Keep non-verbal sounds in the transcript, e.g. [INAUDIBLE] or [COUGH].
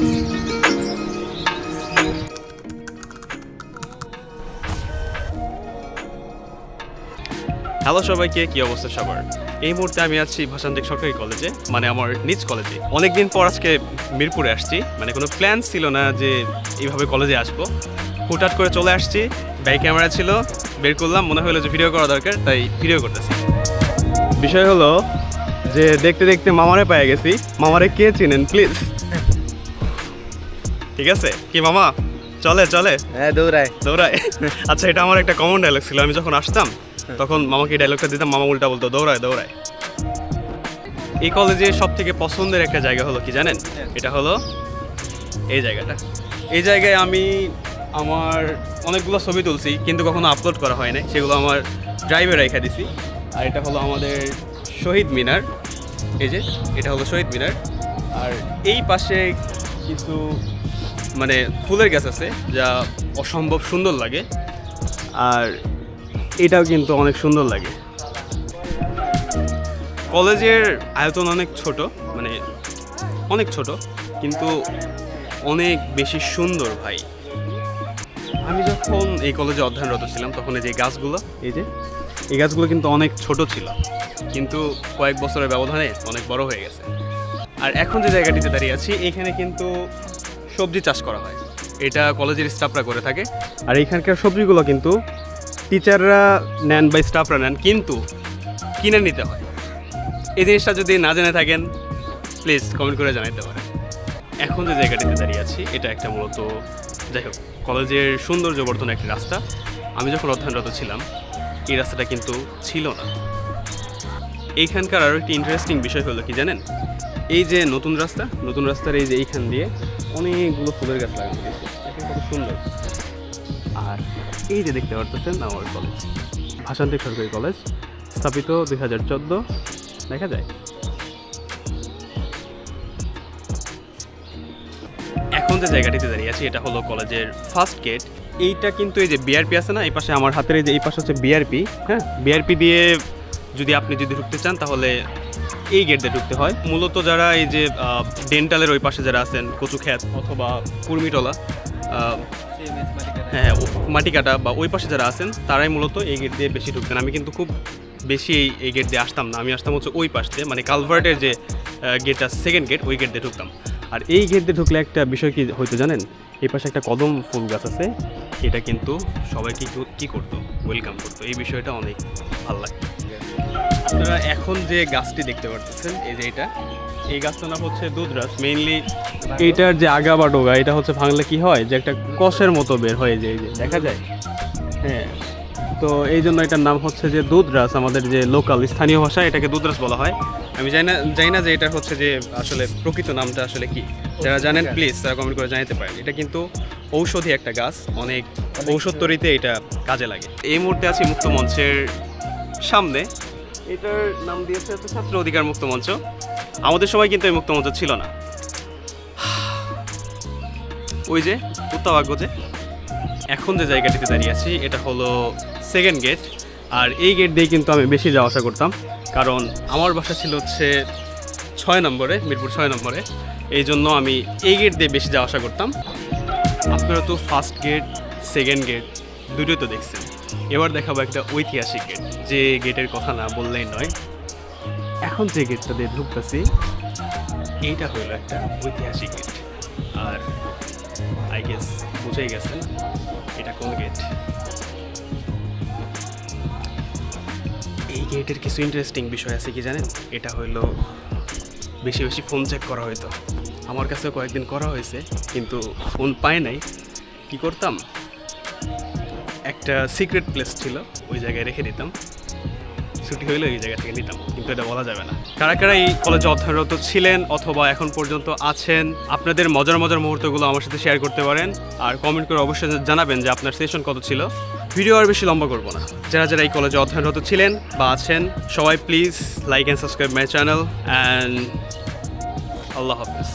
Hello সবাইকে, কি অবস্থা সবার? এই মুহূর্তে আমি আছি ভাষান্তিক সরকারি কলেজে মানে আমার নিজ কলেজে। অনেকদিন পর আজকে মিরপুরে আসছি মানে কোনো প্ল্যান ছিল না যে এইভাবে কলেজে আসব। হুটহাট করে চলে আসছি ব্যাক ক্যামেরা ছিল, বের করলাম, মনে হলো যে ভিডিও করা দরকার, তাই ভিডিও করতেছি। বিষয় হলো যে দেখতে দেখতে মামারে পেয়ে গেছি। মামারে কে চিনেন প্লিজ ঠিক আছে? কি মামা? চলে চলে। হ্যাঁ দৌড়ায়। দৌড়ায়? [LAUGHS] আচ্ছা এটা আমার একটা কমন ডায়লগ ছিল। আমি যখন আসতাম তখন মামাকে ডায়লগটা দিতাম মামা উল্টা বলতো দৌড়ায় দৌড়ায়। এই কলেজে সব থেকে পছন্দের একটা জায়গা হলো কি জানেন? এটা হলো এই জায়গাটা। এই জায়গায় আমি আমার অনেকগুলো ছবি তুলছি কিন্তু কখনো আপলোড করা হয় নাই। সেগুলো আমার ড্রাইভে রেখে দিছি। আর এটা হলো আমাদের শহীদ মিনার। এই যে এটা হলো শহীদ মিনার। আর এই পাশে কিছু মানে ফুলের গাছ আছে, যা অসম্ভব সুন্দর লাগে। আর এটাও কিন্তু অনেক সুন্দর লাগে। কলেজের আয়তন অনেক ছোট মানে অনেক ছোট, কিন্তু অনেক বেশি সুন্দর ভাই। আমি যখন এই কলেজে অধ্যয়নরত ছিলাম, তখন এই যে গাছগুলো, এই যে, এই গাছগুলো কিন্তু অনেক ছোট ছিল, কিন্তু কয়েক বছরের ব্যবধানে অনেক বড় হয়ে গেছে। আর এখন যে জায়গাটিতে দাঁড়িয়ে আছি, এখানে কিন্তু সবজি চাষ করা হয়। এটা কলেজের স্টাফরা করে থাকে। আর এখানকার সবজিগুলো কিন্তু টিচাররা নেন বা স্টাফরা নেন, কিন্তু কিনে নিতে হয়। এই জিনিসটা যদি না জেনে থাকেন প্লিজ কমেন্ট করে জানাতে পারেন। এখন যে জায়গাটিতে দাঁড়িয়ে আছি, এটা একটা মূলত, যাই হোক কলেজের সৌন্দর্য বর্ধন একটি রাস্তা। আমি যখন অধ্যয়নরত ছিলাম, এই রাস্তাটা কিন্তু ছিল না। এইখানকার আরও একটি ইন্টারেস্টিং বিষয় হলো কি জানেন? এই যে নতুন রাস্তা, নতুন রাস্তার এই যে এইখান দিয়ে অনেকগুলো ফুলের গাছ লাগানো কত সুন্দর। আর এই যে দেখতে পারতেছেন আমার কলেজ ভাষান্তিক সরকারি কলেজ স্থাপিত দুই হাজার চোদ্দ। দেখা যায়। এখন যে জায়গাটিতে দাঁড়িয়ে আছি, এটা হলো কলেজের ফার্স্ট গেট এইটা কিন্তু এই যে বিআরপি আছে না, এই পাশে আমার হাতের এই যে, এই পাশে হচ্ছে বিআরপি হ্যাঁ? বিআরপি দিয়ে যদি আপনি যদি ঢুকতে চান, তাহলে এই গেট দিয়ে ঢুকতে হয়। মূলত যারা এই যে ডেন্টালের ওই পাশে যারা আছেন কচুখ্যাত অথবা কুর্মিটলা হ্যাঁ ও- মাটিকাটা বা ওই পাশে যারা আছেন, তারাই মূলত এই গেট দিয়ে বেশি ঢুকতেন আমি কিন্তু খুব বেশি এই- এই গেট দিয়ে আসতাম না। আমি আসতাম হচ্ছে ওই পাশ দিয়ে মানে কালভার্টের যে গেটটা সেকেন্ড গেট ওই গেট দিয়ে ঢুকতাম। আর এই গেট দিয়ে ঢুকলে একটা বিষয় কি হয়তো জানেন? এই পাশে একটা কদম ফুল গাছ আছে, এটা কিন্তু সবাইকে কি- করতো? ওয়েলকাম করতো। এই বিষয়টা অনেক ভালো লাগতো। আপনারা এখন যে গাছটি দেখতে পারতেছেন, এই যে এটা, এই গাছটার নাম হচ্ছে দুধরাস মেইনলি এইটার যে আগা বা ডোগা, এটা হচ্ছে ভাঙলে কি হয়? যে একটা কষের মতো বের হয়ে যায় যে, দেখা যায়? হ্যাঁ। তো এই জন্য এটার নাম হচ্ছে যে দুধরাস আমাদের যে লোকাল স্থানীয় ভাষায় এটাকে দুধরাস বলা হয়। আমি জানি না জানি না যে এটা হচ্ছে যে আসলে প্রকৃত নামটা আসলে কি। যারা জানেন প্লিজ তারা কমেন্ট করে জানাতে পারেন। এটা কিন্তু ঔষধি একটা গাছ, অনেক ঔষধ তৈরিতে এটা কাজে লাগে। এই মুহূর্তে আছি মুক্ত মঞ্চের সামনে। এটার নাম দিয়েছে হচ্ছে ছাত্র অধিকার মুক্ত মঞ্চ। আমাদের সময় কিন্তু এই মুক্ত মঞ্চ ছিল না। ওই যে, উত্তাবাগ্য যে। এখন যে জায়গাটিতে দাঁড়িয়ে আছি, এটা হলো সেকেন্ড গেট আর এই গেট দিয়ে কিন্তু আমি বেশি যাওয়া আসা করতাম। কারণ আমার বাসা ছিল হচ্ছে ছয় নম্বরে, মিরপুর ছয় নম্বরে। এই জন্য আমি এই গেট দিয়ে বেশি যাওয়া আসা করতাম। আপনারা তো ফার্স্ট গেট সেকেন্ড গেট দুটোই তো দেখছেন। এবার দেখাবো একটা ঐতিহাসিক গেট যে গেটের কথা না বললেই নয়। এখন যে গেটটা দিয়ে ঢুকতেছি, এইটা হলো একটা ঐতিহাসিক গেট আর আই গেস বুঝেই গেছেন এটা কোন গেটের কিছু ইন্টারেস্টিং বিষয় আছে কি জানেন? এটা হইল বেশি বেশি ফোন চেক করা হইতো। আমার কাছেও কয়েকদিন করা হয়েছে, কিন্তু ফোন পায় নাই। কি করতাম? একটা সিক্রেট প্লেস ছিল, ওই জায়গায় রেখে দিতাম। ছুটি হইলে এই জায়গা থেকে নিতাম, কিন্তু এটা বলা যাবে না। কারা কারা এই কলেজে অধ্যয়নরত ছিলেন অথবা এখন পর্যন্ত আছেন, আপনাদের মজার মজার মুহূর্তগুলো আমার সাথে শেয়ার করতে পারেন। আর কমেন্ট করে অবশ্যই জানাবেন যে আপনার সেশন কত ছিল। ভিডিও আর বেশি লম্বা করব না। যারা যারা এই কলেজে অধ্যয়নরত ছিলেন বা আছেন, সবাই please like and subscribe my channel and Allah Hafiz.